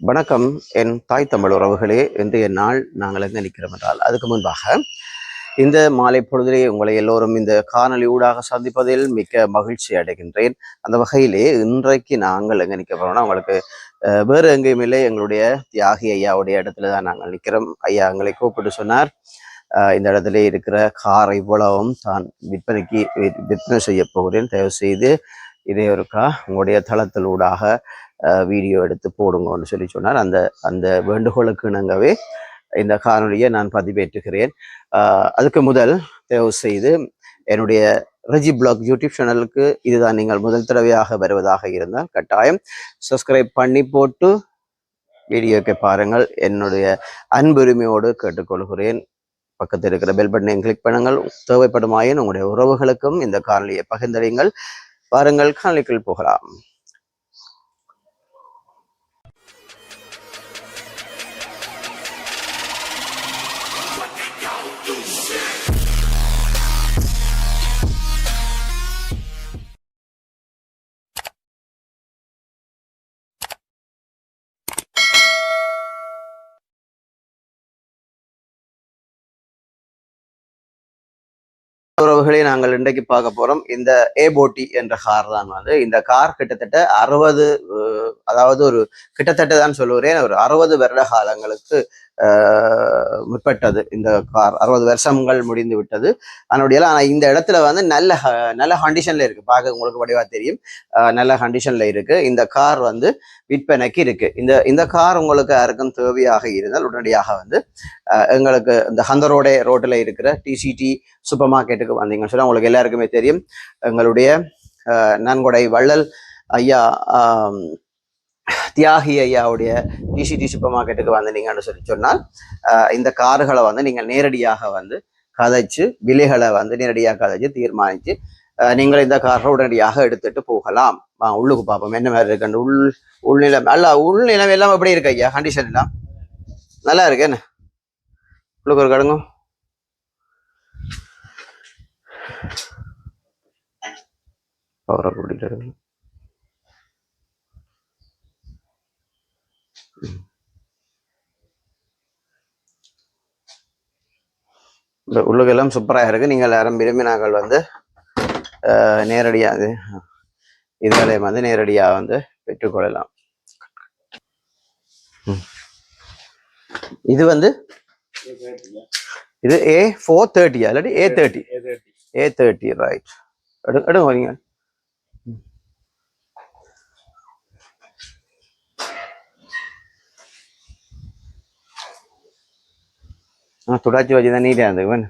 வணக்கம். என் தாய் தமிழ் உறவுகளே இன்றைய நாள் நாங்கள் எங்கே நிற்கிறோம் என்றால் அதுக்கு முன்பாக இந்த மாலை பொழுதிலே உங்களை எல்லோரும் இந்த காணொலி ஊடாக சந்திப்பதில் மிக்க மகிழ்ச்சி அடைகின்றேன். அந்த வகையிலே இன்றைக்கு நாங்கள் எங்கே நிற்க போறோம்னா உங்களுக்கு வேறு எங்கேயும் இல்லை. எங்களுடைய தியாகி ஐயாவுடைய இடத்துல தான் நாங்கள் நிற்கிறோம். ஐயா எங்களை கூப்பிட்டு சொன்னார் இந்த இடத்துல இருக்கிற கார் இவ்வளவும் தான் விற்பனைக்கு விற்பனை செய்ய போகிறேன். தயவு செய்து இதே ஒருக்கா உங்களுடைய தளத்திலூடாக வீடியோ எடுத்து போடுங்கன்னு சொல்லி சொன்னார். அந்த அந்த வேண்டுகோளுக்கு இணங்கவே இந்த காணொலியை நான் பதிவேற்றுகிறேன். அதுக்கு முதல் தயவு செய்து என்னுடைய ரெஜி பிளாக் யூடியூப் சேனலுக்கு இதுதான் நீங்கள் முதல் தடவையாக வருவதாக இருந்தால் கட்டாயம் சப்ஸ்கிரைப் பண்ணி போட்டு வீடியோக்கு பாருங்கள். என்னுடைய அன்புரிமையோடு கேட்டுக்கொள்கிறேன். பக்கத்தில் இருக்கிற பெல் பட்டனையும் கிளிக் பண்ணுங்கள். தேவைப்படுமாயின் உங்களுடைய உறவுகளுக்கும் இந்த காணொலியை பகிர்ந்தறியுங்கள் பாருங்கள் காணொலிக்குள் போகலாம். உறவுகளை நாங்கள் இன்றைக்கு பார்க்க போறோம். இந்த ஏபோட்டி என்ற கார் தான் வந்து இந்த கார் கிட்டத்தட்ட அறுபது அதாவது ஒரு கிட்டத்தட்ட தான் சொல்லுகிறேன். ஒரு அறுபது வருட காலங்களுக்கு முற்பட்டது. இந்த கார் அறுபது வருஷங்கள் முடிந்து விட்டது. அதனுடைய ஆனால் இந்த இடத்துல வந்து நல்ல ஹ- நல்ல கண்டிஷன்ல இருக்கு. பார்க்க உங்களுக்கு வடிவா தெரியும். நல்ல கண்டிஷன்ல இருக்கு. இந்த கார் வந்து விற்பனைக்கு இருக்கு. இந்த இந்த கார் உங்களுக்கு யாருக்கும் தேவையாக இருந்தால் உடனடியாக வந்து எங்களுக்கு இந்த ஹந்தரோடே ரோட்டில் இருக்கிற டிசிடி சூப்பர் மார்க்கெட்டுக்கு வந்தீங்கன்னு சொல்லி உங்களுக்கு எல்லாருக்குமே தெரியும். எங்களுடைய நன்கொடை வள்ளல் ஐயா தியாகி ஐயாவுடைய டிசிடி சூப்பர் மார்க்கெட்டுக்கு வந்தீங்கன்னு சொல்லி சொன்னால் இந்த கார்களை வந்து நீங்கள் நேரடியாக வந்து கதைச்சு விலைகளை வந்து நேரடியாக கதைச்சு தீர்மானித்து நீங்கள் இந்த காரை உடனடியாக எடுத்துட்டு போகலாம். வா, உள்ளுக்கு பார்ப்போம். என்ன மாதிரி இருக்குன்னு உள் உள்நிலம் அல்ல உள்நிலம் எல்லாம் எப்படி இருக்கு ஐயா? கண்டிஷன் எல்லாம்? நல்லா இருக்கு என்ன? உள்ளுக்கு ஒரு கடுங்க பவரை கூட்டிட்டு இந்த உள்ளுக்கெல்லாம் சூப்பராக இருக்கு. நீங்கள் எல்லாரும் விரும்பினார்கள் வந்து அஹ், நேரடியா அது இதுகளை வந்து நேரடியாக வந்து பெற்றுக்கொள்ளலாம். இது வந்து இது ஏ ஃபோர் தேர்ட்டியா இல்லாட்டி A thirty A thirty right எடு எடுங்க வரீங்க துடாச்சி வச்சு தான் நீட்டாக இருந்தது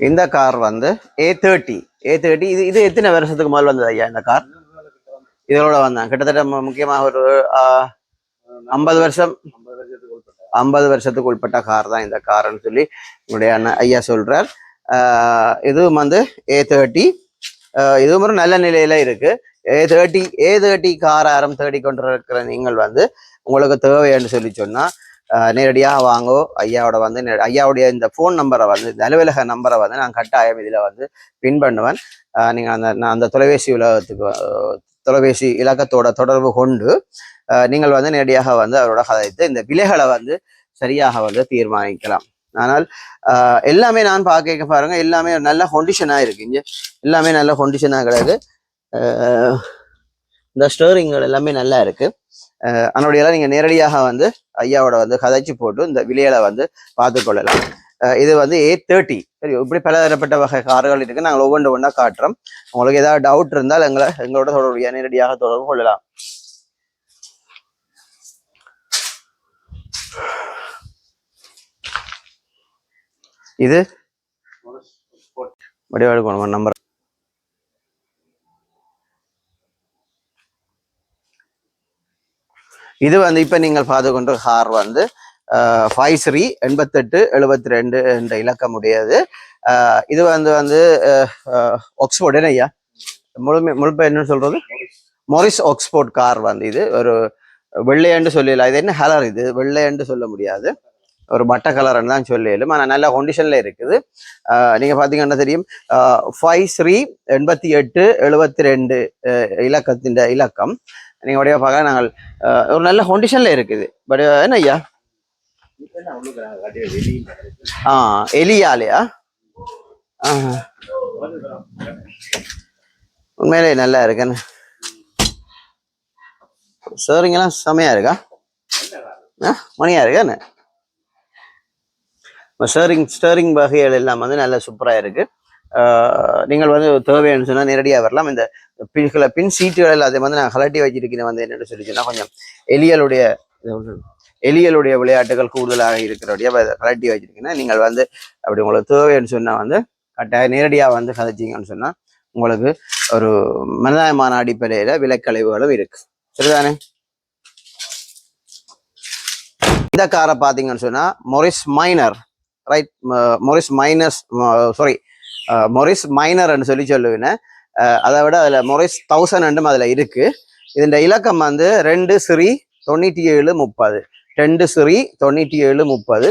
இந்த கார் வந்து ஏ தேர்ட்டி ஏ தேர்ட்டி இது இது எத்தனை வருஷத்துக்கு முதல் வந்தது ஐயா இந்த கார் இதோட வந்தான் கிட்டத்தட்ட முக்கியமாக ஒரு ஐம்பது வருஷம் ஐம்பது வருஷத்துக்கு உட்பட்ட கார் தான் இந்த கார்னு சொல்லி என்னுடைய அண்ணன் ஐயா சொல்கிறார் ஆஹ் இதுவும் வந்து ஏ தேர்ட்டி இதுவும் ஒரு நல்ல நிலையில இருக்கு A thirty A thirty car ஆரம் தேடி கொண்டிருக்கிற நீங்கள் வந்து உங்களுக்கு தேவைன்னு சொல்லி சொன்னா நேரடியாக வாங்கோ. ஐயாவோட வந்து ஐயாவுடைய இந்த ஃபோன் நம்பரை வந்து இந்த அலுவலக நம்பரை வந்து நான் கட்டாயம் இதில் வந்து பின் பண்ணுவேன். நீங்கள் அந்த நான் அந்த தொலைபேசி உலகத்துக்கு தொலைபேசி இலக்கத்தோட தொடர்பு கொண்டு நீங்கள் வந்து நேரடியாக வந்து அவரோட கதைத்து இந்த விலைகளை வந்து சரியாக வந்து தீர்மானிக்கலாம். ஆனால் எல்லாமே நான் பார்க்க பாருங்க எல்லாமே நல்ல கொண்டிஷனாக இருக்கு. எல்லாமே நல்ல கொண்டிஷனாக கிடையாது. இந்த ஸ்டோரிங்கள் எல்லாமே நல்லா இருக்கு. அதனுடைய நீங்க நேரடியாக வந்து ஐயாவோட வந்து கதைச்சு போட்டு இந்த விலைகளை வந்து பார்த்து கொள்ளலாம். ஆஹ் இது வந்து ஏ தேர்ட்டி சரி இப்படி பலதரப்பட்ட வகை கார்கள் இருக்கு. நாங்கள் ஒவ்வொன்று ஒன்றா காட்டுறோம். உங்களுக்கு ஏதாவது டவுட் இருந்தால் எங்களை எங்களோட தொடர்பு நேரடியாக தொடர்பு கொள்ளலாம். இது? வடிவாடு போனோம் நம்பர் இது வந்து இப்ப நீங்கள் பார்த்து கொண்ட கார் வந்து ஃபைவ் ஸ்ரீ எண்பத்தெட்டு எழுபத்தி ரெண்டு என்ற இலக்கம் உடையது ஆஹ் இது வந்து வந்து ஆக்ஸ்போர்ட் ஐயா? முழுமை முழுப்ப என்ன சொல்றது? மொரிஸ் ஆக்ஸ்போர்ட் கார் வந்து இது. ஒரு வெள்ளையண்டு சொல்லல இது என்ன கலர் இது? வெள்ளையண்டு சொல்ல முடியாது. ஒரு பட்டை கலர்னு தான் சொல்லிடலும். ஆனால் நல்ல கொண்டிஷன்ல இருக்குது. ஆஹ் நீங்க பாத்தீங்கன்னா தெரியும்? ஃபைவ் ஸ்ரீ எண்பத்தி எட்டு எழுபத்தி ரெண்டு இலக்கத்தின் இலக்கம். நீங்கள் உடைய பார்க்க நாங்கள் ஒரு நல்ல கண்டிஷனில் இருக்குது. பட் என்ன ஐயா? ஆ எலியாலையா? ஆ. உண்மையிலே நல்லா இருக்குன்னு சரிங்கெல்லாம் செமையா இருக்கா? ஆ மணியா இருக்கான்னு ஸ்டேரிங் ஸ்டேரிங் வகைகள் எல்லாம் வந்து நல்லா சூப்பராக இருக்கு. நீங்கள் வந்து தேவைன்னு சொன்னால் நேரடியாக வரலாம். இந்த பின் சில பின் சீட்டுகளில் அதை வந்து நான் கலட்டி வச்சிருக்கிறேன் வந்து என்னென்னு சொல்லி சொன்னால் கொஞ்சம் எலியலுடைய எலியலுடைய விளையாட்டுகள் கூடுதலாக இருக்கிறபடியாக கலட்டி வச்சிருக்கீங்கன்னா நீங்கள் வந்து அப்படி உங்களுக்கு தேவைன்னு சொன்னால் வந்து கட்டாயம் நேரடியாக வந்து கதைச்சிங்கன்னு சொன்னால் உங்களுக்கு ஒரு மனிதாயமான அடிப்படையில் விலைக்கழிவுகளும் இருக்கு. சரிதானே? இந்த காரை பார்த்தீங்கன்னு சொன்னால் Morris Minor right Morris minus sorry Morris மைனர்னு சொல்லி சொல்லுவேன். அதை விட அதில் மொரிஸ் தௌசண்ட் அதில் இருக்குது இதன் இலக்கம் வந்து ரெண்டு சிரி தொண்ணூற்றி ஏழு முப்பது. ரெண்டு சிரி தொண்ணூற்றி ஏழு முப்பது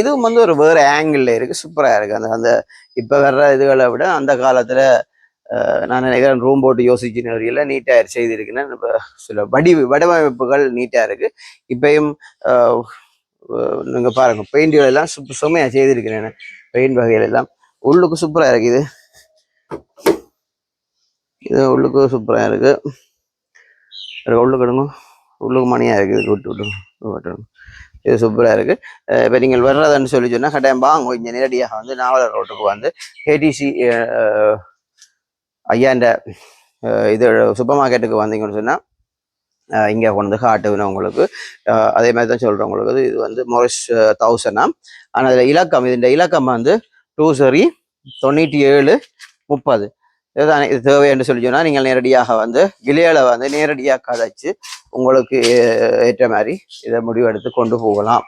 இதுவும் வந்து ஒரு வேறு ஆங்கிளில் இருக்குது சூப்பராக இருக்குது அந்த அந்த இப்போ வர்ற இதுகளை விட அந்த காலத்தில் நான் நினைக்கிறேன் ரூம் போட்டு யோசிச்சு வரையில் நீட்டாக செய்திருக்கிறேன் இப்ப சில வடிவு வடிவமைப்புகள் நீட்டாக இருக்குது இப்பயும் நீங்கள் பாருங்கள் பெயிண்டுகள் எல்லாம் சுப்பு சுமையாக செய்திருக்கிறேன் பெயிண்ட் வகைகள் எல்லாம். உள்ளுக்கு சூப்பராக இருக்குது. இது உள்ளுக்கு சூப்பராக இருக்கு. உள்ளுக்கு எடுங்க. உள்ளுக்கு மணியாக இருக்குது விட்டு விட்டு விட்டு இது சூப்பராக இருக்கு. இப்போ நீங்கள் வர்றதுன்னு சொல்லி சொன்னால் கட்டாயம் வாங்க. இங்கே நேரடியாக வந்து நாவலர் ரோட்டுக்கு வந்து ஏடிசி ஐயாண்ட இது சூப்பர் மார்க்கெட்டுக்கு வந்தீங்கன்னு சொன்னால் இங்கே கொண்டு வந்து காட்டுவேன் உங்களுக்கு. அதே மாதிரி தான் சொல்கிறேன் உங்களுக்கு. இது வந்து மொரிஸ் தௌசண்ட்னா ஆனால் அதில் இலக்கம் இதுன்ற இலக்கம் வந்து டூ சரி தொண்ணூற்றி ஏழு முப்பது. இதுதான் இது தேவை என்று சொல்லி சொன்னால் நீங்கள் நேரடியாக வந்து விலையில வந்து நேரடியாக கதைச்சு உங்களுக்கு ஏ- ஏற்ற மாதிரி இதை முடிவெடுத்து கொண்டு போகலாம்.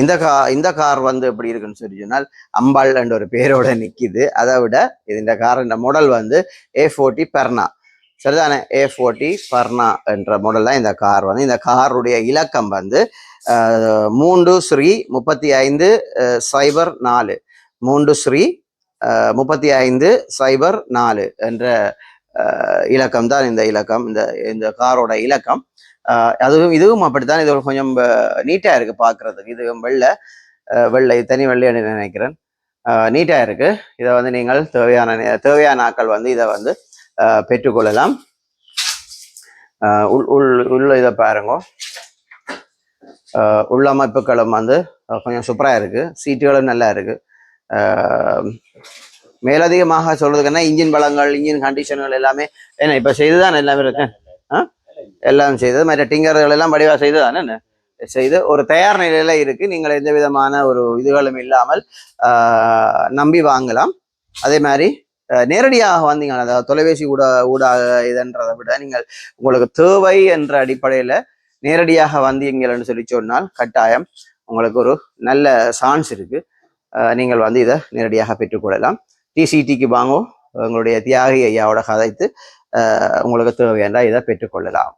இந்த கா இந்த கார் வந்து எப்படி இருக்குன்னு சொல்லி சொன்னால் அம்பாள் என்ற ஒரு பேரோட நிக்குது. அதை விட இது இந்த கார் இந்த மாடல் வந்து ஏ ஃபோர்ட்டி பெர்னா சரிதானே? ஏ ஃபோர்ட்டி பர்னா என்ற மாடல் தான் இந்த கார் வந்து. இந்த காருடைய இலக்கம் வந்து மூன்று ஸ்ரீ முப்பத்தி ஐந்து சைபர் நாலு. மூன்று ஸ்ரீ முப்பத்தி ஐந்து சைபர் நாலு என்ற இலக்கம் தான் இந்த இலக்கம். இந்த இந்த காரோட இலக்கம். அதுவும் இதுவும் அப்படித்தான். இது கொஞ்சம் நீட்டாக இருக்கு பார்க்குறதுக்கு இது வெள்ளை வெள்ளை தனி வெள்ளைன்னு நினைக்கிறேன். நீட்டாக இருக்கு. இதை வந்து நீங்கள் தேவையான தேவையான நாட்கள் வந்து இதை வந்து பெற்றுக்கொள்ளலாம். உள் உள் உள்ள இதை பாருங்க. உள்ளமைப்புகளும் வந்து கொஞ்சம் சூப்பராக இருக்கு. சீட்டுகளும் நல்லா இருக்கு. அஹ், மேலதிகமாக சொல்றதுக்குன்னா இன்ஜின் பலங்கள் இன்ஜின் கண்டிஷன்கள் எல்லாமே என்ன இப்போ செய்துதான் எல்லாமே இருக்கு ஆ? எல்லாம் செய்தது. மற்ற டிங்கர்கள் எல்லாம் வடிவா செய்துதானே என்ன? செய்து ஒரு தயார் நிலையில இருக்கு. நீங்கள் எந்த விதமான ஒரு இதுகளும் இல்லாமல் நம்பி வாங்கலாம். அதே மாதிரி நேரடியாக வந்தீங்க அதாவது தொலைபேசி ஊட ஊடாக இதன்றதை விட நீங்கள் உங்களுக்கு தேவை என்ற அடிப்படையில நேரடியாக வந்தீங்கள்னு சொல்லி சொன்னால் கட்டாயம் உங்களுக்கு ஒரு நல்ல சான்ஸ் இருக்கு. நீங்கள் வந்து இதை நேரடியாக பெற்றுக்கொள்ளலாம் டிசிடிக்கு வாங்கோ உங்களுடைய தியாகி ஐயாவோட கதைத்து உங்களுக்கு தேவையான இதை பெற்றுக்கொள்ளலாம்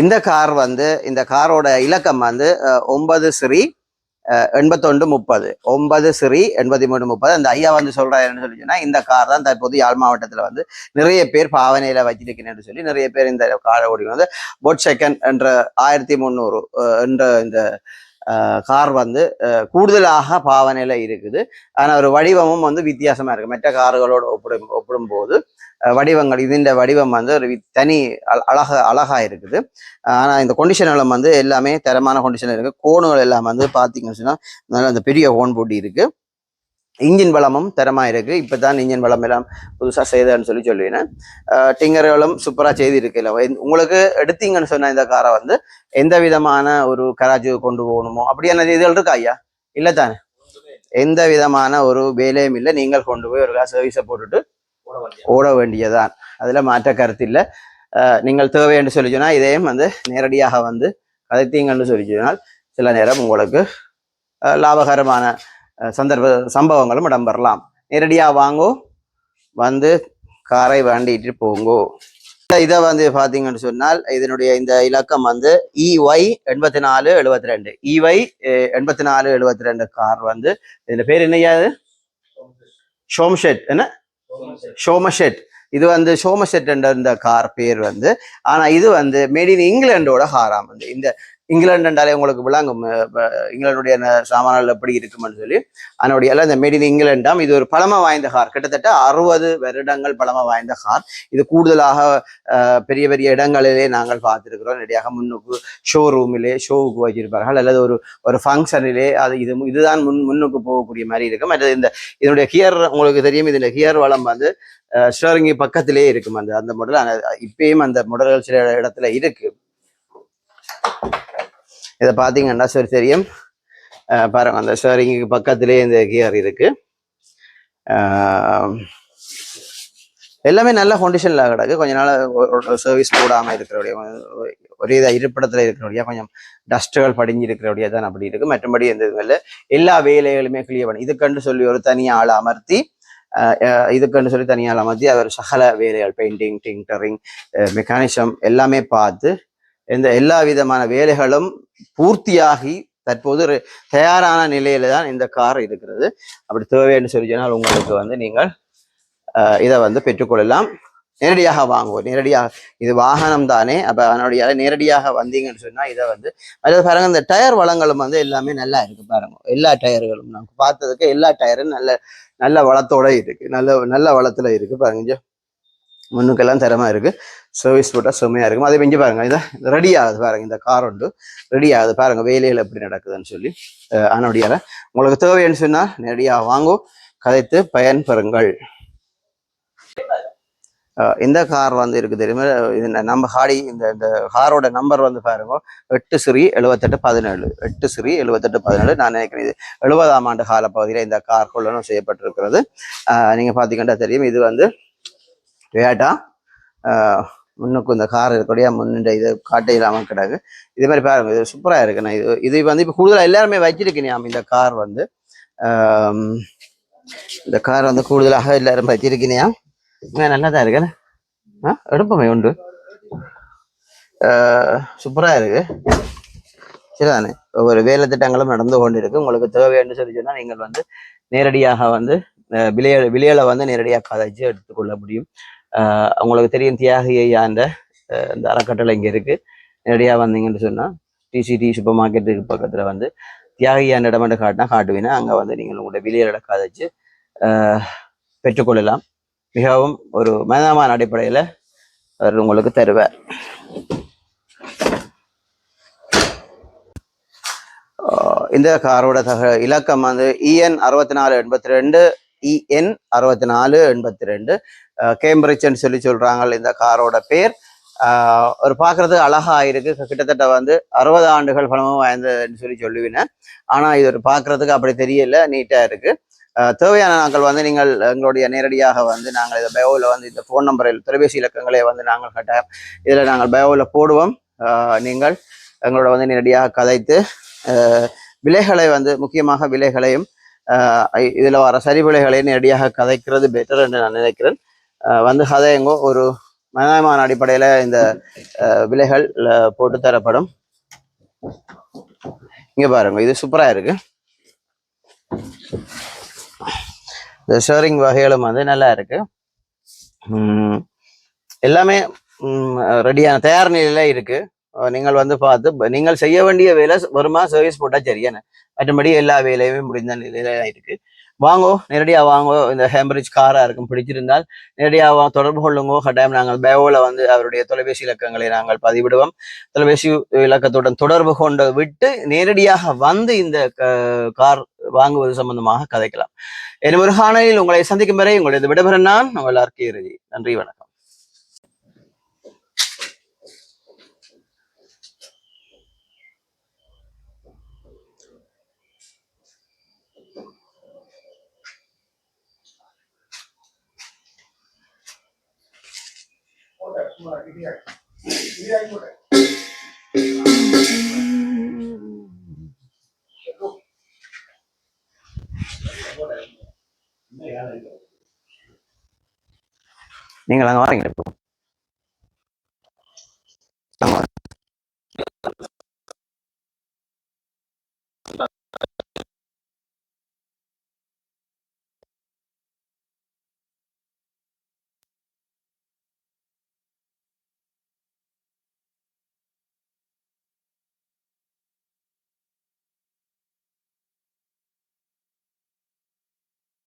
இந்த கார் வந்து இந்த காரோட இலக்கம் வந்து ஒன்பது ஸ்ரீ அஹ், எண்பத்தொண்டு முப்பது. ஒன்பது ஸ்ரீ எண்பத்தி மூணு முப்பது. அந்த ஐயா வந்து சொல்றாருன்னு சொல்லி சொன்னா இந்த கார் தான் தற்போது யாழ் மாவட்டத்துல வந்து நிறைய பேர் பாவனையில வச்சிருக்கிறேன்னு சொல்லி நிறைய பேர் இந்த காரை ஓடி வந்து போட் செகண்ட் என்ற ஆயிரத்தி முந்நூறு அஹ், என்ற இந்த கார் வந்து கூடுதலாக பாவனையில் இருக்குது. ஆனால் ஒரு வடிவமும் வந்து வித்தியாசமாக இருக்குது மற்ற கார்களோடு ஒப்பிடும் ஒப்பிடும்போது வடிவங்கள் இதுன்ற வடிவம் வந்து ஒரு தனி அழக அழகாக இருக்குது. ஆனால் இந்த கொண்டிஷனெல்லாம் வந்து எல்லாமே தரமான கொண்டிஷனில் இருக்குது கோணுகள் எல்லாம் வந்து பார்த்தீங்கன்னு சொன்னால் நல்லா அந்த பெரிய கோன் போட்டி இருக்குது இன்ஜின் வளமும் தரமாக இருக்குது இப்போ தான் இன்ஜின் வளம் எல்லாம் புதுசாக செய்தான்னு சொல்லி சொல்லுவேன் டிங்கர்களும் சூப்பராக செய்திருக்கு. இல்லை உங்களுக்கு எடுத்தீங்கன்னு சொன்னால் இந்த காரை வந்து எந்த விதமான ஒரு கராஜு கொண்டு போகணுமோ அப்படியான இதுகள் இருக்கா ஐயா? இல்லை தானே எந்த விதமான ஒரு வேலையும் இல்லை. நீங்கள் கொண்டு போய் ஒரு சர்வீஸை போட்டுட்டு ஓட வேண்டியதுதான். அதில் மாற்ற கருத்து இல்லை. நீங்கள் தேவை என்று சொல்லி சொன்னால் இதையும் வந்து நேரடியாக வந்து கதைத்தீங்கன்னு சொல்லி சொன்னால் சில நேரம் உங்களுக்கு லாபகரமான சந்தர்ப்ப சம்பவங்களும் இடம்பெறலாம். நேரடியாக வாங்கோ வந்து காரை வாண்டிட்டு போங்கோ. இதை வந்து பாத்தீங்கன்னு சொன்னால் இதனுடைய இந்த இலக்கம் வந்து இஒய் எண்பத்தி நாலு எழுபத்தி ரெண்டு இஒய் எண்பத்தி நாலு எழுபத்தி ரெண்டு கார் வந்து இதுல பேர் என்னையாது ஷோம்ஷெட் என்ன? ஷோமஷெட் இது வந்து சோமசெட் என்ற இந்த கார் பேர் வந்து. ஆனா இது வந்து மேட் இன் இங்கிலாண்டோட காராம் வந்து. இந்த இங்கிலாந்து என்றாலே உங்களுக்கு விளங்கும். இங்கிலாந்துடைய ந- சாமான்கள் எப்படி இருக்கும்னு சொல்லி. அதனுடைய எல்லாம் இந்த மேட் இன் இங்கிலாண்டாம் இது ஒரு பழமை வாய்ந்த கார் கிட்டத்தட்ட அறுபது வருடங்கள் பழமை வாய்ந்த கார் இது கூடுதலாக பெரிய பெரிய இடங்களிலே நாங்கள் பார்த்துருக்கிறோம். நிறையாக முன்னுக்கு ஷோரூமிலே ஷோவுக்கு வச்சிருப்பார்கள் அல்லது ஒரு ஒரு ஃபங்க்ஷனிலே அது இது இதுதான் முன் முன்னுக்கு போகக்கூடிய மாதிரி இருக்கும். மற்றது இந்த இதனுடைய கியர் உங்களுக்கு தெரியும். இதுல கியர் வளம் வந்து ஸ்டோரிங்கி பக்கத்திலே இருக்கும். அந்த அந்த மாடல் இப்பயும் அந்த மாடல்கள் சில இடத்துல இருக்கு. இதை பார்த்தீங்கன்னா சரி தெரியும். பாருங்க அந்த ஸ்டோரிங்குக்கு பக்கத்திலே இந்த கியர் இருக்கு. எல்லாமே நல்ல கொண்டிஷனில் கிடக்கு. கொஞ்ச நாள் சர்வீஸ் போடாமல் இருக்கிறவுடைய ஒரே இதாக இருப்பிடத்தில் இருக்கிறவுடைய கொஞ்சம் டஸ்ட்டுகள் படிஞ்சு இருக்கிறபடியா தான் அப்படி இருக்கு. மற்றபடி எந்த இதுவும் இல்லை. எல்லா வேலைகளுமே கிளியர் பண்ணி இதுக்கண்டு சொல்லி ஒரு தனியாக ஆள் அமர்த்தி இதுக்குன்னு சொல்லி தனியாக அமர்த்தி அவர் சகல வேலைகள் பெயிண்டிங் டிங்டரிங் மெக்கானிசம் எல்லாமே பார்த்து இந்த எல்லா விதமான வேலைகளும் பூர்த்தியாகி தற்போது தயாரான நிலையில தான் இந்த கார் இருக்கிறது. அப்படி தேவைன்னு சொல்லி சொன்னால் உங்களுக்கு வந்து நீங்கள் இதை வந்து பெற்றுக்கொள்ளலாம். நேரடியாக வாங்குவோம். நேரடியாக இது வாகனம் தானே அப்போ அதனுடைய நேரடியாக வந்தீங்கன்னு சொன்னால் இதை வந்து அதாவது பாருங்க இந்த டயர் வளங்களும் வந்து எல்லாமே நல்லா இருக்கு பாருங்க. எல்லா டயர்களும் நமக்கு பார்த்ததுக்கு எல்லா டயரும் நல்ல நல்ல வளத்தோட இருக்கு. நல்ல நல்ல வளத்தில் இருக்கு பாருங்க முன்னுக்கெல்லாம் தரமா இருக்கு. சர்வீஸ் போட்டால் செம்மையா இருக்கும். அதை பெஞ்சு பாருங்க இதை ரெடி ஆகுது பாருங்க இந்த கார் உண்டு. ரெடி ஆகுது பாருங்க வேலையில் எப்படி நடக்குதுன்னு சொல்லி அஹ் உங்களுக்கு தேவைன்னு சொன்னா நேரடியாக வாங்கும் கதைத்து பயன்பெறுங்கள். இந்த கார் வந்து இருக்கு தெரியுமா? இது நம்ம ஹாடி இந்த இந்த காரோட நம்பர் வந்து பாருங்க எட்டு சிறி எழுபத்தெட்டு பதினேழு. எட்டு சிறி எழுபத்தெட்டு பதினேழு. நான் நினைக்கிறேன் இது எழுபதாம் ஆண்டு கால பகுதியில் இந்த கார் கொள்ளணும் செய்யப்பட்டிருக்கிறது. அஹ் நீங்க பாத்தீங்கன்னா தெரியும் இது வந்து டொயாட்டா முன்னுக்கு இந்த கார் இருக்கக்கூடிய முன்னின்ற இது காட்டை இல்லாமல் கிடக்கு. இது மாதிரி பாருங்க இது சூப்பராக இருக்குண்ணா இது இது வந்து இப்போ கூடுதலாக எல்லாருமே வச்சிருக்கணும் இந்த கார் வந்து இந்த கார் வந்து கூடுதலாக எல்லாரும் வச்சிருக்கீங்க நல்லா தான் இருக்குண்ணே ஆ எடுப்போமே உண்டு. சூப்பராக இருக்கு. சரிதானே? ஒவ்வொரு வேலை திட்டங்களும் நடந்து கொண்டு இருக்கு உங்களுக்கு தேவைன்னு சொல்லி சொன்னால் நீங்கள் வந்து நேரடியாக வந்து விளைய விளையலை வந்து நேரடியாக கதைச்சு எடுத்துக்கொள்ள முடியும். உங்களுக்கு தெரியும் தியாகி ஐயாண்ட இந்த அறக்கட்டளை இங்கே இருக்கு. நேரடியாக வந்தீங்கன்னு சொன்னால் டிசிடி சூப்பர் மார்க்கெட்டுக்கு பக்கத்தில் வந்து தியாகி ஐயாண்ட இடமெண்டு காட்டினா காட்டுவீங்க. அங்கே வந்து நீங்கள் உங்களுடைய விலையில கதைச்சு வச்சு பெற்றுக்கொள்ளலாம். மிகவும் ஒரு மனமான அடிப்படையில் அவர் உங்களுக்கு தருவார். இந்த காரோட தக இலக்கம் வந்து இஎன் அறுபத்தி நாலு எண்பத்தி ரெண்டு இஎன் அறுபத்தி நாலு எண்பத்தி ரெண்டு கேம்பிரிட்ஜ்னு சொல்லி சொல்கிறாங்க இந்த காரோட பேர். ஒரு பார்க்கறதுக்கு அழகாக இருக்குது கிட்டத்தட்ட வந்து அறுபது ஆண்டுகள் பழமும் வாய்ந்ததுன்னு சொல்லி சொல்லுவினேன். ஆனால் இது ஒரு பார்க்கறதுக்கு அப்படி தெரியல. நீட்டாக இருக்கு. தேவையான நாங்கள் வந்து நீங்கள் எங்களுடைய நேரடியாக வந்து நாங்கள் இதை பயோவில் வந்து இந்த ஃபோன் நம்பரில் தொலைபேசி இலக்கங்களை வந்து நாங்கள் கட்டாயம் இதில் நாங்கள் பயோவில் போடுவோம். நீங்கள் எங்களோட வந்து நேரடியாக கதைத்து விலைகளை வந்து முக்கியமாக விலைகளையும் இதில் வர சரிவிலைகளை நேரடியாக கதைக்கிறது பெட்டர் என்று நான் நினைக்கிறேன். வந்து கதையங்கோ ஒரு மனமான அடிப்படையில இந்த விலைகள் போட்டு தரப்படும். இங்க பாருங்க இது சூப்பரா இருக்கு. இந்த ஷேரிங் வகைகளும் வந்து நல்லா இருக்கு. உம் எல்லாமே ரெடியான தயார் நிலையில இருக்கு. நீங்கள் வந்து பார்த்து நீங்கள் செய்ய வேண்டிய வேலை வருமா சர்வீஸ் போட்டா சரியான. மற்றபடி எல்லா வேலையுமே முடிந்த நிலையில இருக்கு. வாங்கோ நேரடியா வாங்கோ. இந்த ஹேம்பரிஜ் காராக இருக்கும் பிடிச்சிருந்தால் நேரடியாக தொடர்பு கொள்ளுங்கோ. கட்டாயம் நாங்கள் பேவோவில் வந்து அவருடைய தொலைபேசி இலக்கங்களை நாங்கள் பதிவிடுவோம். தொலைபேசி இலக்கத்துடன் தொடர்பு கொண்டு விட்டு நேரடியாக வந்து இந்த க- கார் வாங்குவது சம்பந்தமாக கதைக்கலாம். என் ஒரு உங்களை சந்திக்கும் வரை உங்களுடைய விடைபெற நான் உங்கள் ஆர்கே இறுதி நன்றி வணக்கம். நீங்கள் அங்கே வாரீங்க. இப்போ